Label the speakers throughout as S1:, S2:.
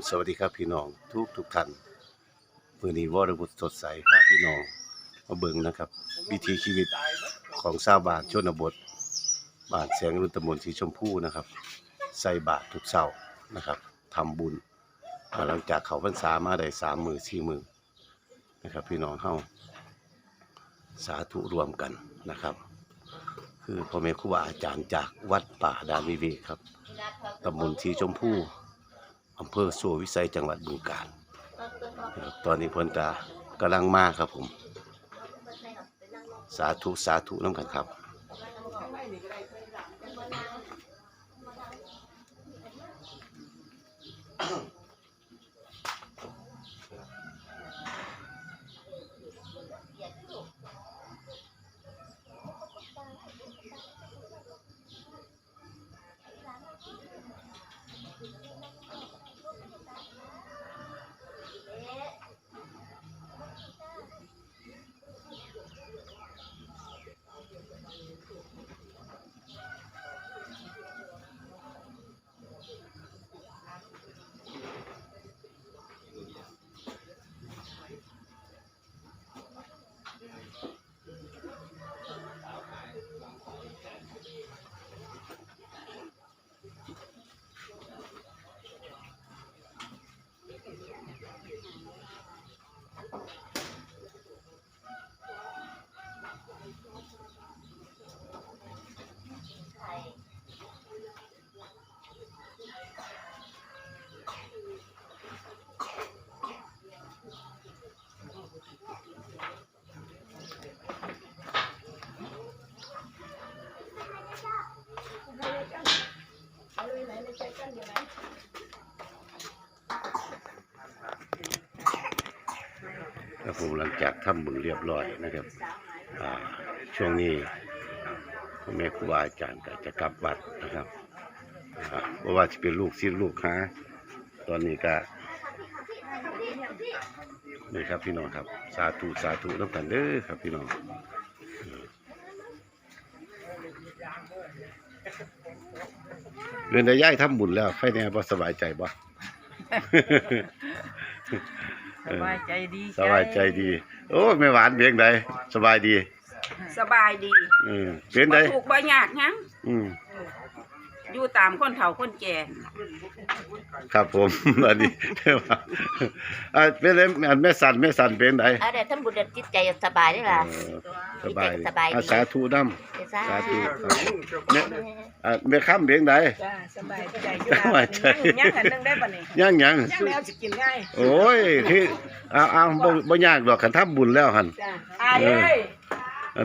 S1: ผมสวัสดีครับพี่น้องทุกทุกท่านมือนี้วรบุตรสดใสพาพี่น้องมาเบิ่งนะครับ วิถีชีวิตของชาวบ้านชนบทบ้านแสงรุ่นตำบลสีชมพูนะครับ ใส่บาตรทุกเช้านะครับทำบุญหลังจากเขาพรรษามาได้สามมือสี่มือนะครับ พี่น้องเฮาสาธุรวมกันนะครับ คือพ่อแม่ครูบาอาจารย์จากวัดป่าดานวิเวกครับตำบลสีชมพู อำเภอสัววิสัยจังหวัดบึงกาฬตอนนี้เพิ่นกากำลังมาครับผม สาธุสาธุน้ำกันครับ ครับผมหลังจากทำบุญเรียบร้อยนะครับช่วงนี้พ่อแม่ครูบาอาจารย์ก็จะกลับวัดนะครับเพราะว่าจะเป็นลูกศิษย์ลูกหาตอนนี้ก็นี่ครับพี่น้องครับ สาธุสาธุน้ำกันเด้อครับพี่น้อง เรียนได้ย่ายทำบุญแล้วใครเนี่ยบ่สบายใจบ่
S2: สบายใจดี
S1: สบายใจดี โอ้ยไม่หวานเบียงใดสบายดี
S2: สบายดี
S1: อืมเป็นใด
S2: บ่ถูกบ่ยากหยัง
S1: อืม
S2: อยู่ตามคนเฒ่าคนแก่
S1: ครับผม อันนี้เรียกว่าอ่าเป็นไรอันแม่สันแม่สันเป็นใด
S3: เอาแต่ทำบุญแล้วจิตใจสบายได้ล่ะ
S1: เออสบาย
S3: สบายดี
S1: อะสาธุน้
S3: เดี๋ยวซ่าำ
S1: สาธุครับแม่อ่าแม่ค้ำเบียงใด
S2: จ้าสบายใจ
S1: สบายใจ
S2: ยังอันนึงได้บ่นี่
S1: ย่างหยัง
S2: ยังแล้วสิกินง่าย
S1: โอ้ยคือเอาเอาบ่บ่ยากดอกคันทำบุญแล้วหั่น
S2: จ้าอายเอ้ย
S1: คัน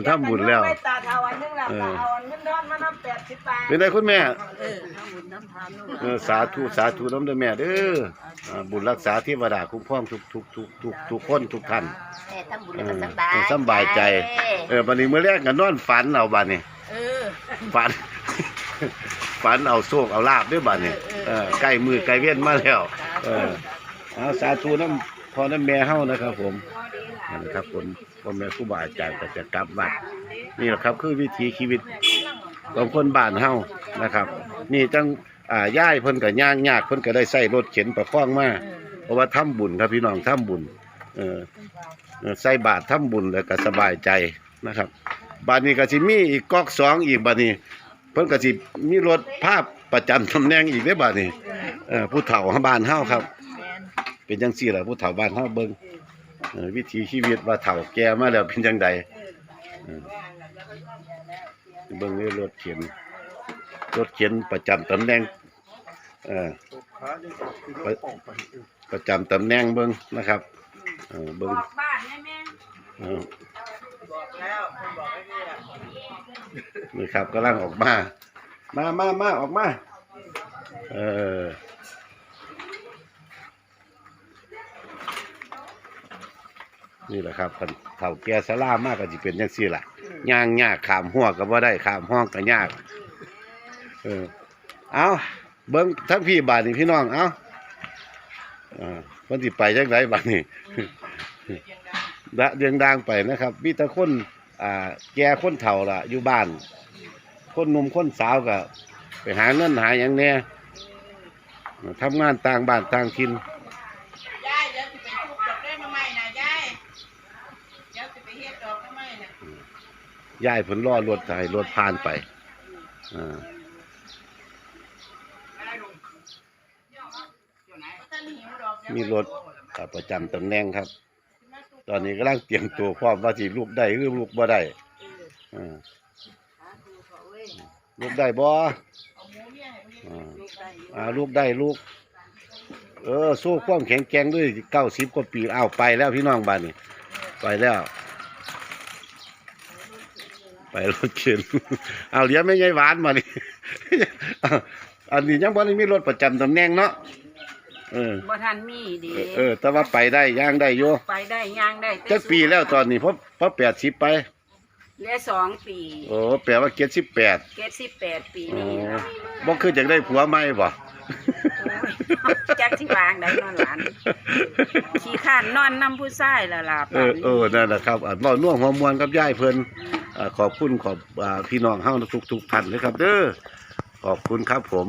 S1: ทำบุญแล้ว
S2: ไปตาเฒ่าอันนึงล่ะ
S1: เออ
S2: ตาเอาอันนึงนอนมานำ80บาท
S1: เป็นไดคุณแม่
S2: เออทำบุญน้ำทานนู่น
S1: เออสาธุสาธุน้ำเด้อแม่เด้ออ่าบุญรักษาเทวดาคุ้มครองทุกทุกทุกทุกทุกคนทุกท่าน
S3: แม่ทำบุญ
S1: เอ
S3: แล้ว
S1: อ
S3: ก็สบาย
S1: สำบายใจ เออบัดนี้มื้อแรกก็นอนฝันเอาบัดนี้
S2: เออ
S1: ฝัน ฝันเอาโชคเอาลาบด้วยบัดนี้เออใกล้มือใกล้เวียนมาแล้ว เออเอาสาธุน้ำ พอน้ำแม่เฮานะครับ ผมนะครับผมพ่อแม่ครูบาอาจารย์ก็จะกลับวัดนี่แหละครับ คือวิถีชีวิตของคนบ้านเฮานะครับ นี่จังอ่าย่ายเพิ่นก็ย่างยากเพิ่นก็ได้ใส่รถเข็นประคองมาเพราะว่าทำบุญครับพี่น้องทำบุญเออเอใส่บาตรทำบุญแล้วก็สบายใจนะครับบาดนี้ก็สิมีอีกก๊อกสองอีกบาดนี้ เพิ่นก็สิมีรถภาพประจำตำแหน่งอีกได้บาดนี้เออผู้เฒ่าบ้านเฮาครับ เป็นจังซี่ล่ะผู้เฒ่าบ้านเฮาเบิ่งเออวิถีชีวิตว่าเฒ่าแก่มาแล้วเป็นจังใดเออเบิ่งนี่รถเข็นรถเข็นประจำตำแหน่งเออประประจำตำแหน่งเบิ่งนะครับเออเบิ่ง
S2: บอกบ้านแม่
S1: เออนี่ครับกำลังออกมา มามามาออกมา เออ นี่แหละครับคันเท่าแก่สลามากก็จะเป็นจังซี่ล่ะย่างยากขามหัวก็บ่ได้ขามห้องก็ยากเออเอาเบิ่งทั้งพี่บาทนี่พี่น้องเอาอ่าเพิ่นสิไปจังไดบัดนี้ดะเดืองดังไปนะครับมีแต่คนอ่าแก่คนเฒ่าล่ะ อยู่บ้าน คนหนุ่มคนสาวก็ไปหาเงินหาหยังแหน่ทำงานต่างบ้านต่างถิ่น
S2: ยายเดี๋ยวสิไปทุบดอกได้มาใหม่นะยายเดี๋ยวสิไปเฮ็ดดอกมาใหม่นะ
S1: ย้ายเพิ่นรอรถให้รถผ่านไปอ่ามีรถอ่าประจำตำแหน่งครับ ตอนนี้กำลังเตรียมตัวพร้อมว่าสิลูกได้หรือลูกบ่ได้อ่าลูกได้บ่
S2: อ่า
S1: ลูกได้ลูก เออสู้ความแข็งแกร่งด้วยเก้าสิบกว่าปีอ้าไปแล้วพี่น้องบ้านนี่ไปแล้ว ไปรถเข็นเอาเหลียไม่ใช่หวานมานี่อ้าวอันนี้ยังบ่ได้มีรถประจำตำแหน่งเนาะเออ
S2: บ่ทันมีดี
S1: เออเออแต่ว่าไปได้ย่างได้อยู่
S2: ไปได้ย่างได้
S1: จักปีแล้วตอนนี้เพราะเพราะแปดสิบไป
S2: เหลือสองปี
S1: โอ้แปลว่าเจ็ดสิบแปด
S2: เกสิบแปดปี
S1: อ๋อ
S2: นี้นะ
S1: บ่คืออยากได้ผัวใหม่บ่
S2: โอ้ยจักที่วางได้นอนหลานขี้ข้านนอนน้ำผู้ชายและล่ะ
S1: เออเออนั่นแหละครับอ่าเว้าน่วงหัวมวนกับยายเพิ่นอ่า ขอบคุณขอบพี่น้องเฮาทุกๆท่านเลยครับ เด้อขอบคุณครับผม